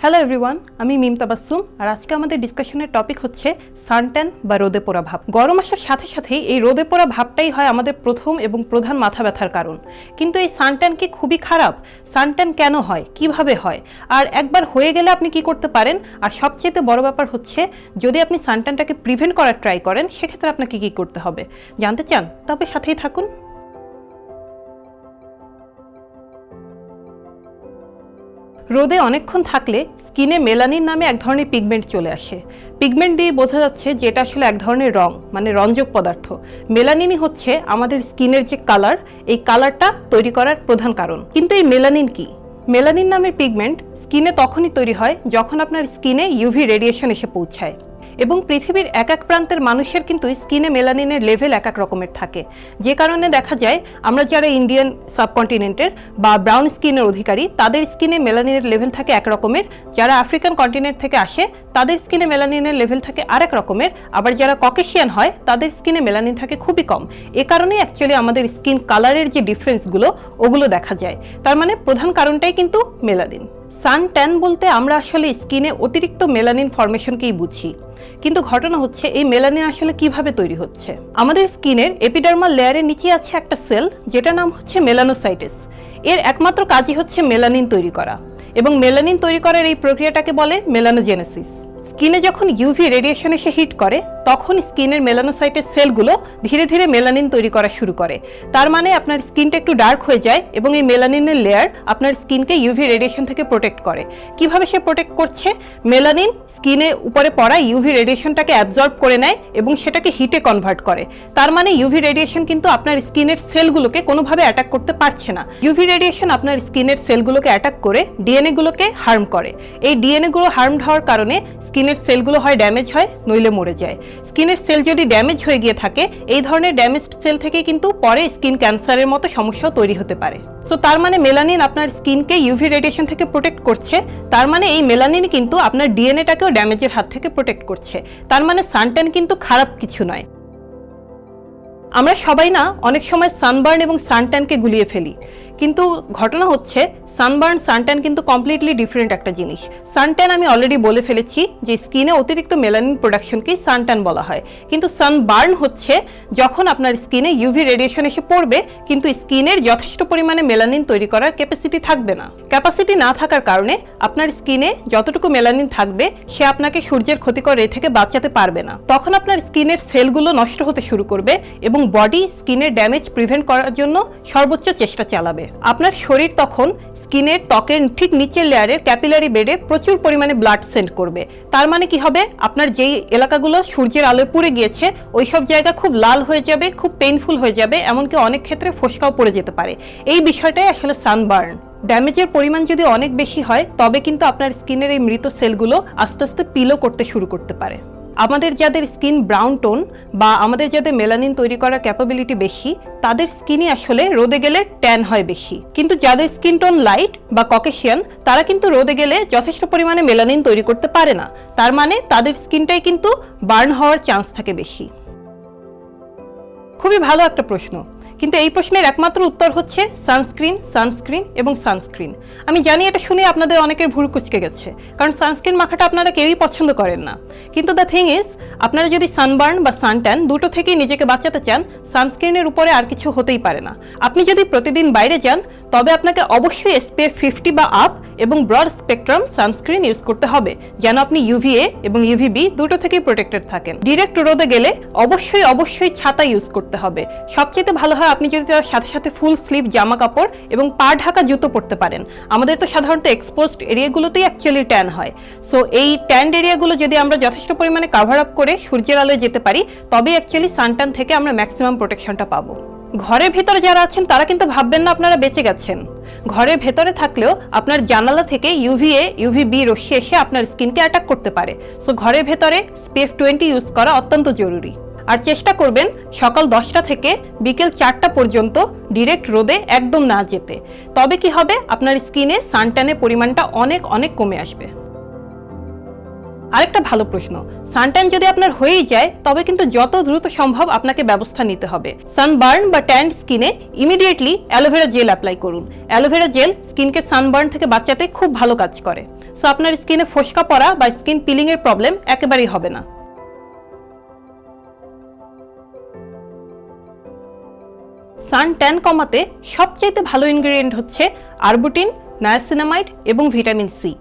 Hello everyone আমি মিম তাবাসুম আর আজকে আমাদের ডিসকাশনের টপিক হচ্ছে সানট্যান বা রোদে পোড়া ভাব। গরম আসার সাথে সাথেই এই রোদে পোড়া ভাবটাই হয় আমাদের প্রথম এবং প্রধান মাথা ব্যথার কারণ। কিন্তু এই সানট্যান কি খুবই খারাপ? সানট্যান কেন হয়? কীভাবে হয়? আর একবার হয়ে গেলে আপনি কি করতে পারেন? আর সবচেয়ে বড় ব্যাপার হচ্ছে, যদি আপনি সানট্যানটাকে প্রিভেন্ট করার ট্রাই করেন, সেক্ষেত্রে আপনাকে কি করতে হবে? জানতে চান? তবে সাথেই থাকুন। রোদে অনেকক্ষণ থাকলে স্কিনে মেলানিন নামে এক ধরনের পিগমেন্ট চলে আসে। পিগমেন্ট দিয়ে বোঝা যাচ্ছে যে এটা আসলে এক ধরনের রং মানে রঞ্জক পদার্থ। মেলানিনই হচ্ছে আমাদের স্কিনের যে কালার এই কালারটা তৈরি করার প্রধান কারণ। কিন্তু এই মেলানিন কি? মেলানিন নামের পিগমেন্ট স্কিনে তখনই তৈরি হয় যখন আপনার স্কিনে ইউভি রেডিয়েশন এসে পৌঁছায়। এবং পৃথিবীর এক এক প্রান্তের মানুষের কিন্তু স্কিনে মেলানিনের লেভেল এক এক রকমের থাকে। যে কারণে দেখা যায়, আমরা যারা ইন্ডিয়ান সাবকন্টিনেন্টের বা ব্রাউন স্কিনের অধিকারী, তাদের স্কিনে মেলানিনের লেভেল থাকে এক রকমের। যারা আফ্রিকান কন্টিনেন্ট থেকে আসে, তাদের স্কিনে মেলানিনের লেভেল থাকে আরেক রকমের। আবার যারা ককেশিয়ান হয়, তাদের স্কিনে মেলানিন থাকে খুবই কম। এ কারণেই অ্যাকচুয়ালি আমাদের স্কিন কালারের যে ডিফারেন্সগুলো ওগুলো দেখা যায়। তার মানে প্রধান কারণটাই কিন্তু মেলানিন। সান ট্যান বলতে আমরা আসলে স্কিনে অতিরিক্ত মেলানিন ফর্মেশনকেই বুঝি। কিন্তু ঘটনা হচ্ছে, এই মেলানিন আসলে কীভাবে তৈরি হচ্ছে? আমাদের স্কিনের এপিডার্মাল লেয়ারের নিচে আছে একটা সেল যেটার নাম হচ্ছে মেলানোসাইটিস এর একমাত্র কাজই হচ্ছে মেলানিন তৈরি করা। এবং মেলানিন তৈরি করার এই প্রক্রিয়াটাকে বলে মেলানোজেনেসিস স্কিনে যখন ইউভি রেডিয়েশন এসে হিট করে, তখন স্কিনের মেলানোসাইটের সেলগুলো ধীরে ধীরে মেলানিন তৈরি করা শুরু করে। তার মানে আপনার স্কিনটা একটু ডার্ক হয়ে যায় এবং এই মেলানিনের লেয়ার আপনার স্কিনকে ইউভি রেডিয়েশন থেকে প্রোটেক্ট করে। কীভাবে সে প্রোটেক্ট করছে? মেলানিন স্কিনে উপরে পড়া ইউভি রেডিয়েশনটাকে অ্যাবজর্ব করে নেয় এবং সেটাকে হিটে কনভার্ট করে। তার মানে ইউভি রেডিয়েশন কিন্তু আপনার স্কিনের সেলগুলোকে কোনোভাবে অ্যাটাক করতে পারছে না। ইউভি রেডিয়েশন আপনার স্কিনের সেলগুলোকে অ্যাটাক করে ডিএনএ গুলোকে হার্ম করে। এই ডিএনএ গুলো হার্মড হওয়ার কারণে স্কিনের সেলগুলো হয় ড্যামেজ হয়, নইলে মরে যায়। স্কিনের সেল যদি ড্যামেজ হয়ে গিয়ে থাকে, এই ধরনের ড্যামেজড সেল থেকে কিন্তু পরে স্কিন ক্যান্সারের মতো সমস্যাও তৈরি হতে পারে। সো তার মানে মেলানিন আপনার স্কিনকে ইউভি রেডিয়েশন থেকে প্রোটেক্ট করছে। তার মানে এই মেলানিন কিন্তু আপনার ডিএনএটাকেও ড্যামেজের হাত থেকে প্রোটেক্ট করছে। তার মানে সানট্যান কিন্তু খারাপ কিছু নয়। আমরা সবাই না, অনেক সময় সানবার্ন এবং সানট্যানকে গুলিয়ে ফেলি। কিন্তু ঘটনা হচ্ছে সানবার্ন সানট্যান কিন্তু কমপ্লিটলি ডিফারেন্ট একটা জিনিস। সানট্যান আমি অলরেডি বলে ফেলেছি যে স্কিনে অতিরিক্ত মেলানিন প্রোডাকশনকেই সানট্যান বলা হয়। কিন্তু সানবার্ন হচ্ছে যখন আপনার স্কিনে ইউভি রেডিয়েশন এসে পড়বে, কিন্তু স্কিনের যথেষ্ট পরিমাণে মেলানিন তৈরি করার ক্যাপাসিটি থাকবে না। ক্যাপাসিটি না থাকার কারণে আপনার স্কিনে যতটুকু মেলানিন থাকবে, সে আপনাকে সূর্যের ক্ষতিকর রে থেকে বাঁচাতে পারবে না। তখন আপনার স্কিনের সেলগুলো নষ্ট হতে শুরু করবে এবং বডি স্কিনের ড্যামেজ প্রিভেন্ট করার জন্য সর্বোচ্চ চেষ্টা চালাবে। আপনার শরীর তখন স্কিনের ত্বকের ঠিক নিচের লেয়ারের ক্যাপিলারি বেডে প্রচুর পরিমাণে ব্লাড সেন্ড করবে। তার মানে কি হবে? আপনার যেই এলাকাগুলো সূর্যের আলোয় পুড়ে গিয়েছে ওই সব জায়গা খুব লাল হয়ে যাবে, খুব পেইনফুল হয়ে যাবে, এমনকি অনেক ক্ষেত্রে ফোসকাও পড়ে যেতে পারে। এই বিষয়টাই আসলে সানবার্ন ড্যামেজের পরিমাণ যদি অনেক বেশি হয়, তবে কিন্তু আপনার স্কিনের এই মৃত সেলগুলো আস্তে আস্তে পিলো করতে শুরু করতে পারে। আমাদের যাদের স্কিন ব্রাউন টোন বা আমাদের যাদের মেলানিন তৈরি করার ক্যাপাবিলিটি বেশি, তাদের স্কিনই আসলে রোদে গেলে ট্যান হয় বেশি। কিন্তু যাদের স্কিন টোন লাইট বা ককেশিয়ান তারা কিন্তু রোদে গেলে যথেষ্ট পরিমাণে মেলানিন তৈরি করতে পারে না। তার মানে তাদের স্কিনটাই কিন্তু বার্ন হওয়ার চান্স থাকে বেশি। খুবই ভালো একটা প্রশ্ন। কিন্তু এই প্রশ্নের একমাত্র উত্তর হচ্ছে সানস্ক্রিন সানস্ক্রিন এবং সানস্ক্রিন। আমি জানি এটা শুনে আপনাদের অনেকের ভুরু কুচকে গেছে, কারণ সানস্ক্রিন মাখাটা আপনারা কেউই পছন্দ করেন না। কিন্তু দ্য থিং ইজ আপনারা যদি সানবার্ন বা সানট্যান দুটো থেকেই নিজেকে বাঁচাতে চান, সানস্ক্রিনের উপরে আর কিছু হতেই পারে না। আপনি যদি প্রতিদিন বাইরে যান, তবে আপনাকে অবশ্যই এসপিএফ ফিফটি বা আপ এবং ব্রড স্পেকট্রাম সানস্ক্রিন ইউজ করতে হবে, যেন আপনি ইউভিএ এবং ইউভিবি দুটো থেকেই প্রোটেক্টেড থাকেন। ডিরেক্ট রোদে গেলে অবশ্যই অবশ্যই ছাতা ইউজ করতে হবে। সবচেয়ে ভালো হয় আপনি যদি তার সাথে সাথে ফুল স্লিভ জামা কাপড় এবং পা ঢাকা জুতো পরতে পারেন। আমাদের তো সাধারণত এক্সপোজড এরিয়াগুলোতেই অ্যাকচুয়ালি ট্যান হয়। সো এই ট্যান্ড এরিয়াগুলো যদি আমরা যথেষ্ট পরিমাণে কাভার আপ করে সূর্যের আলোয় যেতে পারি তবে অ্যাকচুয়ালি সানটান থেকে আমরা ম্যাক্সিমাম প্রোটেকশনটা পাবো। ঘরের ভেতরে যারা আছেন, তারা কিন্তু ভাববেন না আপনারা বেঁচে গেছেন। ঘরের ভেতরে থাকলেও আপনার জানালা থেকে ইউভিএ ইউভিবি রশ্মি এসে আপনার স্কিনকে অ্যাটাক করতে পারে। সো ঘরের ভেতরে স্পেফ টোয়েন্টি ইউজ করা অত্যন্ত জরুরি। আর চেষ্টা করবেন সকাল দশটা থেকে বিকেল চারটা পর্যন্ত ডিরেক্ট রোদে একদম না যেতে। তবে কি হবে? আপনার স্কিনে সানট্যানের পরিমাণটা অনেক অনেক কমে আসবে। আরেকটা ভালো প্রশ্ন, সানট্যান যদি আপনার হয়েই যায়, তবে কিন্তু যত দ্রুত সম্ভব আপনাকে ব্যবস্থা নিতে হবে। সানবার্ন বা ট্যান্ড স্কিনে immediately aloe vera gel apply করুন। অ্যালোভেরা জেল স্কিনকে সানবার্ন থেকে বাঁচাতে খুব ভালো কাজ করে। সো আপনার স্কিনে ফসকা পড়া বা স্কিন পিলিংয়ের প্রবলেম একেবারেই হবে না। সান ট্যান কমাতে সবচাইতে ভালো ইনগ্রেডিয়েন্ট হচ্ছে আরবুটিন, নায়াসিনামাইড এবং ভিটামিন সি।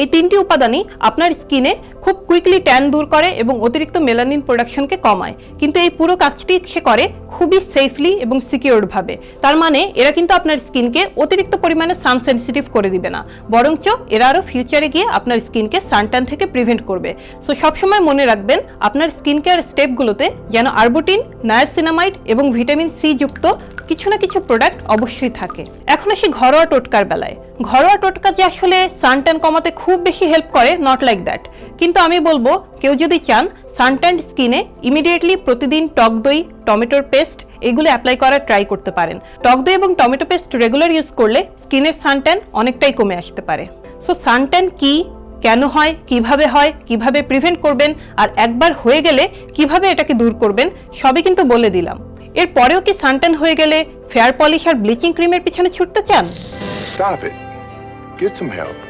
এই তিনটি উপাদানই আপনার স্কিনে খুব কুইকলি ট্যান দূর করে এবং অতিরিক্ত মেলানিন প্রোডাকশনকে কমায়। কিন্তু এই পুরো কাজটি সে করে খুবই সেফলি এবং সিকিউরড ভাবে। তার মানে এরা কিন্তু আপনার স্কিনকে অতিরিক্ত পরিমাণে সান সেনসিটিভ করে দিবে না। বরঞ্চ এরা আরও ফিউচারে গিয়ে আপনার স্কিনকে সানট্যান থেকে প্রিভেন্ট করবে। সো সবসময় মনে রাখবেন, আপনার স্কিন কেয়ার স্টেপগুলোতে যেন আরবুটিন নায়াসিনামাইড এবং ভিটামিন সি যুক্ত কিছু না কিছু প্রোডাক্ট অবশ্যই থাকে। এখন আসি ঘরোয়া টোটকার বেলায়। ঘরোয়া টোটকা যে আসলে সানট্যান কমাতে খুব বেশি হেল্প করে নট লাইক দ্যাট কিন্তু আমি বলব, কেউ যদি চান, সানট্যান স্কিনে ইমিডিয়েটলি প্রতিদিন টক দই টমেটোর পেস্ট এগুলো অ্যাপ্লাই করার ট্রাই করতে পারেন। টক দই এবং টমেটো পেস্ট রেগুলার ইউজ করলে স্কিনের সানট্যান অনেকটাই কমে আসতে পারে। সো সানট্যান কি, কেন হয়, কীভাবে হয়, কীভাবে প্রিভেন্ট করবেন, আর একবার হয়ে গেলে কীভাবে এটাকে দূর করবেন, সবই কিন্তু বলে দিলাম। এরপরেও কি সানট্যান হয়ে গেলে ফেয়ার পলিশ আর ব্লিচিং ক্রিমের পিছনে ছুটতে চান? Stop it. Get some help.